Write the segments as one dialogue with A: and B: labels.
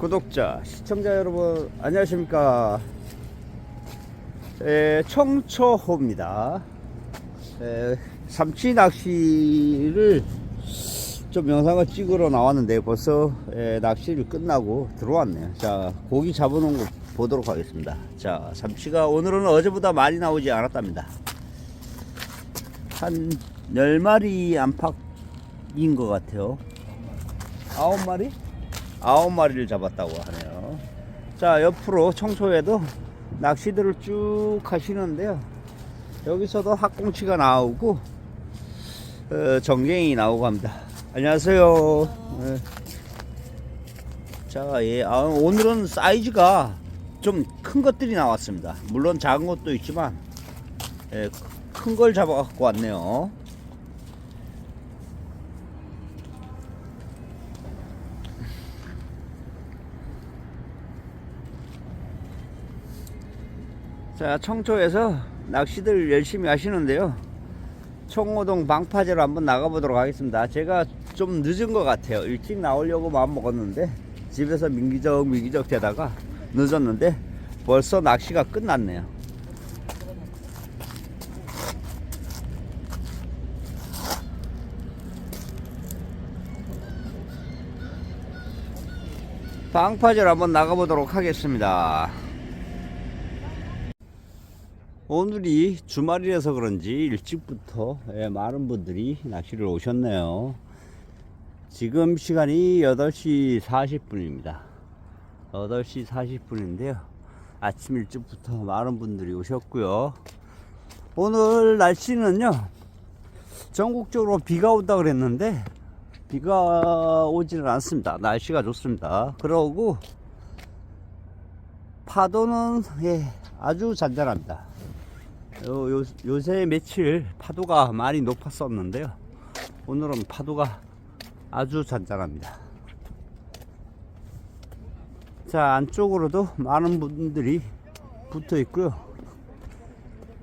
A: 구독자, 시청자 여러분, 안녕하십니까. 에, 청초호입니다. 에, 삼치 낚시를 좀 영상을 찍으러 나왔는데 벌써 에, 낚시를 끝나고 들어왔네요. 자, 고기 잡아놓은 거 보도록 하겠습니다. 자, 삼치가 오늘은 어제보다 많이 나오지 않았답니다. 한 10마리 안팎인 것 같아요. 9마리? 아홉 마리를 잡았다고 하네요. 자, 옆으로 청소에도 낚시들을 쭉 하시는데요. 여기서도 학꽁치가 나오고, 어, 정갱이 나오고 합니다. 안녕하세요. 네. 자, 예, 아, 오늘은 사이즈가 좀 큰 것들이 나왔습니다. 물론 작은 것도 있지만, 예, 큰 걸 잡아 갖고 왔네요. 자, 청초에서 낚시들 열심히 하시는데요. 청호동 방파제로 한번 나가보도록 하겠습니다. 제가 좀 늦은 것 같아요. 일찍 나오려고 마음 먹었는데 집에서 민기적 민기적 되다가 늦었는데 벌써 낚시가 끝났네요. 방파제로 한번 나가보도록 하겠습니다. 오늘이 주말이라서 그런지 일찍부터 예, 많은 분들이 낚시를 오셨네요. 지금 시간이 8시 40분입니다. 8시 40분인데요. 아침 일찍부터 많은 분들이 오셨고요. 오늘 날씨는요. 전국적으로 비가 온다 그랬는데 비가 오지는 않습니다. 날씨가 좋습니다. 그러고 파도는 예, 아주 잔잔합니다. 요, 요, 요새 며칠 파도가 많이 높았었는데요. 오늘은 파도가 아주 잔잔합니다. 자, 안쪽으로도 많은 분들이 붙어 있고요.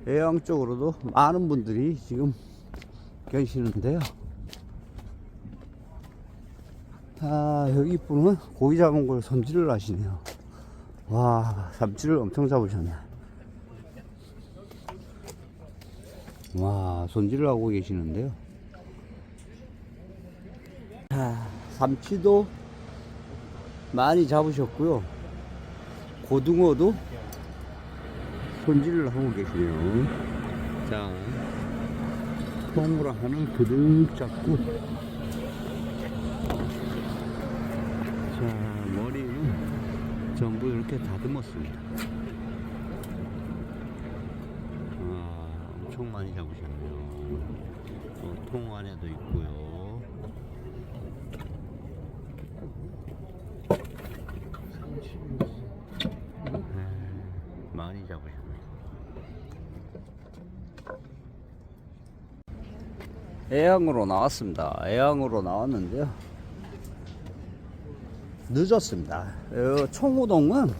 A: 외양 쪽으로도 많은 분들이 지금 계시는데요. 아, 여기 분은 고기 잡은 걸 손질을 하시네요. 와, 삼치를 엄청 잡으셨네. 와, 손질을 하고 계시는데요. 자, 삼치도 많이 잡으셨고요. 고등어도 손질을 하고 계시네요. 자, 통으로 하는 그득 잡고, 자, 머리는 전부 이렇게 다듬었습니다. 아, 엄청 많이 잡으셨네요. 어, 통 안에도 있고요. 네, 많이 잡으셨네요. 애양으로 나왔습니다. 애양으로 나왔는데요. 늦었습니다. 어, 총우동은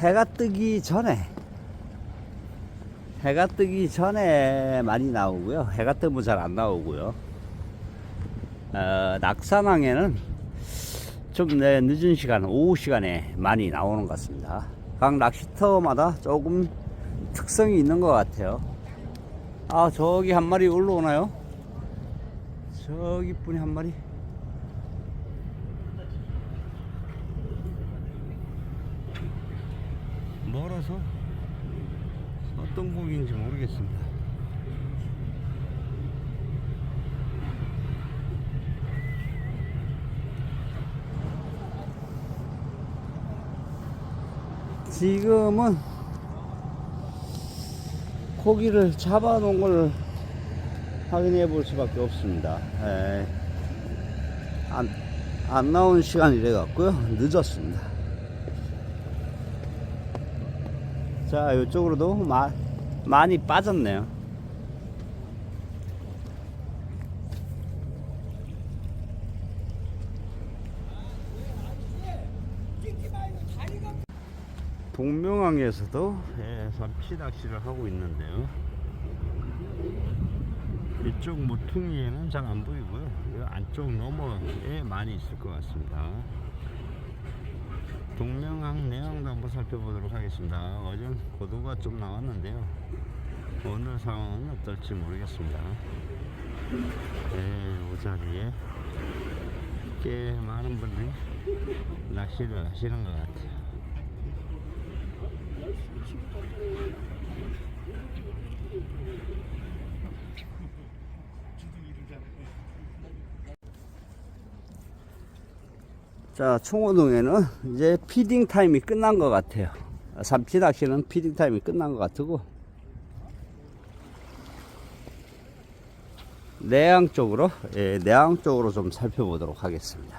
A: 해가 뜨기 전에 해가 뜨기 전에 많이 나오고요. 해가 뜨면 잘 안 나오고요. 어, 낙산항에는 좀 네, 늦은 시간, 오후 시간에 많이 나오는 것 같습니다. 각 낚시터마다 조금 특성이 있는 것 같아요. 아, 저기 한 마리 올라오나요? 저기 분이 한 마리. 멀어서 어떤 곡인지 모르겠습니다. 지금은 고기를 잡아 놓은 걸 확인해 볼 수밖에 없습니다. 에, 안, 안 나온 시간이 돼 갖고요. 늦었습니다. 자, 이쪽으로도 마, 많이 빠졌네요. 동명항에서도 예, 삼치 낚시를 하고 있는데요. 이쪽 모퉁이에는 잘 안 보이고요. 이 안쪽 너머에 많이 있을 것 같습니다. 동명항 내항도 한번 살펴보도록 하겠습니다. 어제 고도가 좀 나왔는데요. 오늘 상황은 어떨지 모르겠습니다. 네, 이 자리에 꽤 많은 분들이 낚시를 하시는 것 같아요. 자, 총호동에는 이제 피딩 타임이 끝난 것 같아요. 삼치 낚시는 피딩 타임이 끝난 것 같고, 내양 쪽으로, 예, 내양 쪽으로 좀 살펴보도록 하겠습니다.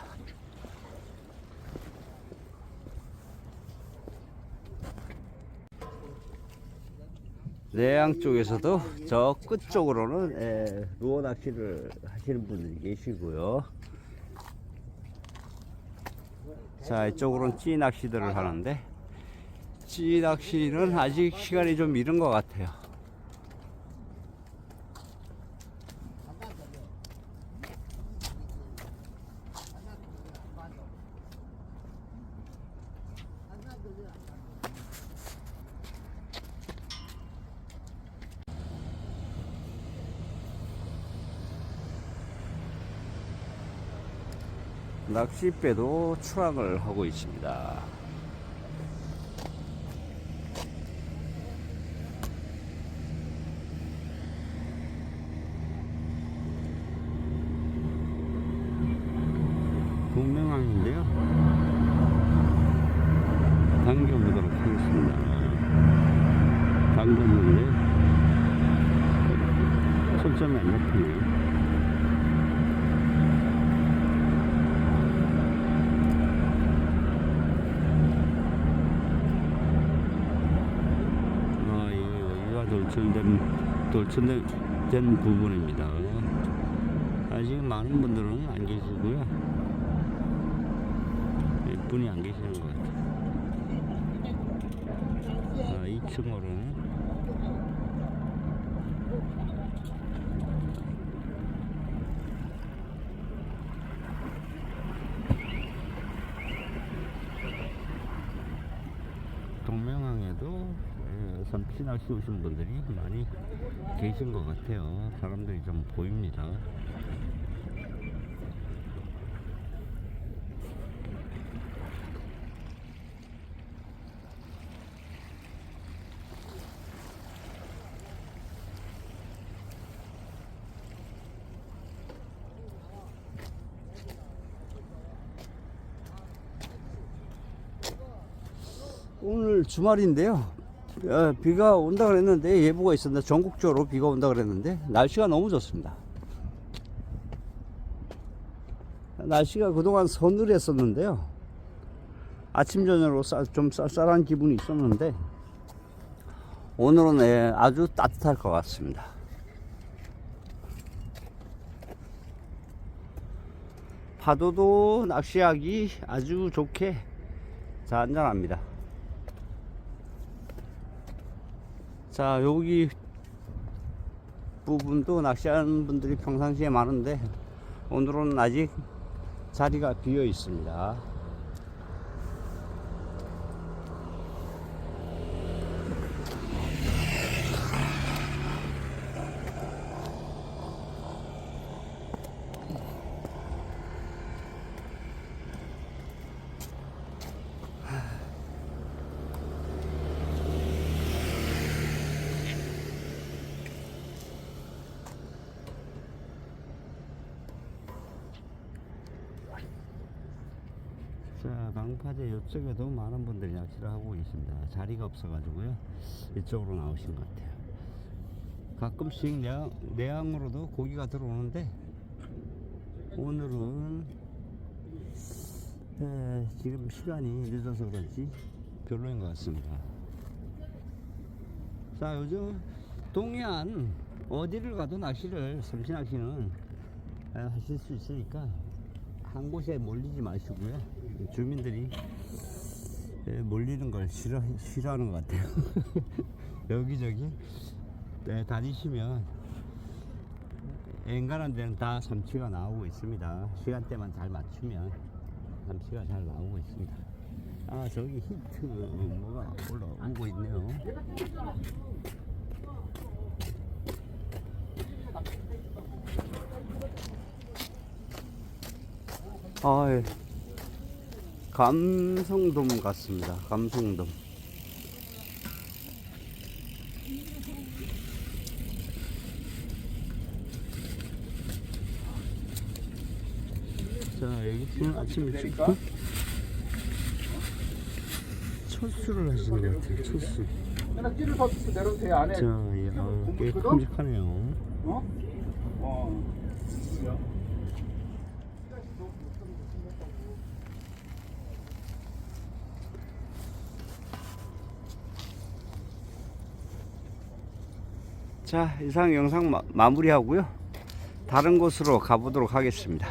A: 내양 쪽에서도 저 끝쪽으로는 예, 루어 낚시를 하시는 분들이 계시고요. 자 이쪽으로는 찌 낚시들을 하는데 찌 낚시는 아직 시간이 좀 이른 것 같아요 낚싯배도 추락을 하고 있습니다. 동명항인데요. 당겨보도록 하겠습니다. 당겼는데 손점이 안 잡히네요. 아, 이 여기가 돌천된 돌천된 된 부분입니다. 아직 많은 분들은 안 계시고요. 몇 분이 안 계시는 것 같아요. 아, 2층으로는 동명항에도 예, 삼치 낚시 오신 분들이 많이 계신 것 같아요. 사람들이 좀 보입니다. 오늘 주말인데요. 어, 비가 온다 그랬는데 예보가 있었는데 전국적으로 비가 온다 그랬는데 날씨가 너무 좋습니다. 날씨가 그동안 서늘했었는데요. 아침 저녁으로 쌀- 좀 쌀쌀한 기분이 있었는데 오늘은 예, 아주 따뜻할 것 같습니다. 파도도 낚시하기 아주 좋게 잔잔합니다. 자 여기 부분도 낚시하는 분들이 평상시에 많은데 오늘은 아직 자리가 비어 있습니다. 자, 방파제 이쪽에도 많은 분들이 낚시를 하고 계십니다. 자리가 없어 가지고요. 이쪽으로 나오신 것 같아요. 가끔씩 내항, 내항으로도 고기가 들어오는데, 오늘은, 에, 지금 시간이 늦어서 그런지 별로인 것 같습니다. 자, 요즘 동해안 어디를 가도 낚시를, 섬시 낚시는 에, 하실 수 있으니까 한 곳에 몰리지 마시고요. 주민들이 예, 몰리는 걸 싫어, 싫어하는 것 같아요. 여기저기 네, 다니시면 엔간한 데는 다 삼치가 나오고 있습니다. 시간대만 잘 맞추면 삼치가 잘 나오고 있습니다. 아 저기 히트 뭐가 올라오고 있네요. 아, 예. 감성돔 같습니다. 감성돔. 자, 여기 오늘 아침에 찍고 철수를 하시는 것 같아요. 철수. 자, 예, 아, 꽤 큼직하네요.
B: 어? 어.
A: 자, 이상 영상 마, 마무리하고요. 다른 곳으로 가보도록 하겠습니다.